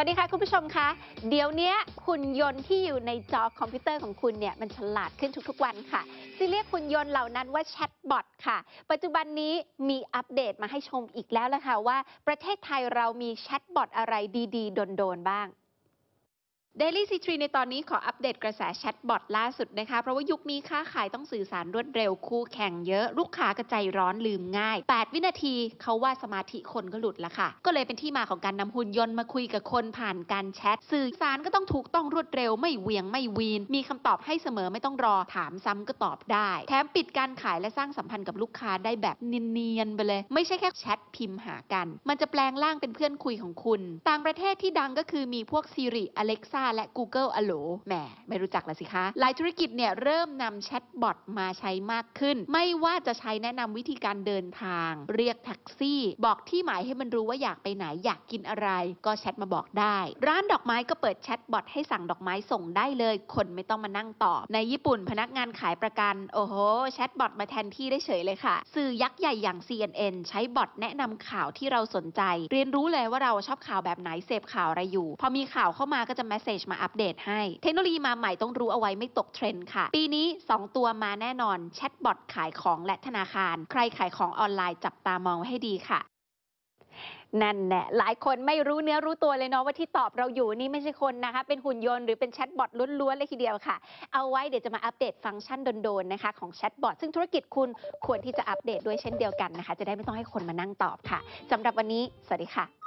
วัสดีค่ะคุณผู้ชมคะเดี๋ยวนี้หุ่นยนต์ที่อยู่ในจอคอมพิวเตอร์ของคุณเนี่ยมันฉลาดขึ้นทุกๆวันค่ะจะเรียกหุ่นยนต์เหล่านั้นว่าแชทบอทค่ะ ปัจจุบันนี้มีอัปเดตมาให้ชมอีกแล้วละค่ะว่า ประเทศไทยเรามีแชทบอทอะไรดีๆโดนๆบ้าง Daily C3 ในตอนนี้ขออัปเดตกระแสแชทบอทล่าสุดนะคะ เพราะว่ายุคนี้ค้าขายต้องสื่อสารรวดเร็วคู่แข่งเยอะ ลูกค้ากระใจร้อนลืมง่าย 8 วินาทีเขาว่าสมาธิคนก็หลุดละค่ะ ก็เลยเป็นที่มาของการนำหุ่นยนต์มาคุยกับคนผ่านการแชท สื่อสารก็ต้องถูกต้องรวดเร็วไม่เวียงไม่วีน มีคำตอบให้เสมอไม่ต้องรอถามซ้ำก็ตอบได้ แถมปิดการขายและสร้างสัมพันธ์กับลูกค้าได้แบบเนียนๆไปเลย ไม่ใช่แค่แชทพิมพ์หากัน มันจะแปลงร่างเป็นเพื่อนคุยของคุณ ต่างประเทศที่ดังก็คือมีพวก Siri Alexa และ Google อโหลแหมไม่รู้จักละสิคะ หลายธุรกิจเนี่ยเริ่มนำแชทบอทมาใช้มากขึ้น ไม่ว่าจะใช้แนะนำวิธีการเดินทาง เรียกแท็กซี่ บอกที่หมายให้มันรู้ว่าอยากไปไหนอยากกินอะไร ก็แชทมาบอกได้ ร้านดอกไม้ก็เปิดแชทบอทให้สั่งดอกไม้ส่งได้เลย คนไม่ต้องมานั่งตอบ ในญี่ปุ่นพนักงานขายประกัน โอ้โหแชทบอทมาแทนที่ได้เฉยเลยค่ะ สื่อยักษ์ใหญ่อย่าง CNN ใช้บอทแนะนำข่าวที่เราสนใจ เรียนรู้เลยว่าเราชอบข่าวแบบไหนเสพข่าวอะไรอยู่ พอมีข่าวเข้ามาก็จะแมสเซจ message มาอัปเดตให้ เทคโนโลยีมาใหม่ต้องรู้เอาไว้ไม่ตกเทรนด์ค่ะ ปีนี้ 2 ตัวมาแน่นอนแชทบอทขายของและธนาคาร ใครขายของออนไลน์จับตามองไว้ให้ดีค่ะนั่นแหละหลายคนไม่รู้เนื้อรู้ตัวเลยเนาะว่าที่ตอบเราอยู่นี่ไม่ใช่คนนะคะ เป็นหุ่นยนต์หรือเป็นแชทบอทล้วนๆเลยทีเดียวค่ะ เอาไว้เดี๋ยวจะมาอัปเดตฟังก์ชันโดนๆนะคะของแชทบอทซึ่งธุรกิจคุณควรที่จะอัปเดตด้วยเช่นเดียวกันนะคะ จะได้ไม่ต้องให้คนมานั่งตอบค่ะสำหรับวันนี้ สวัสดีค่ะ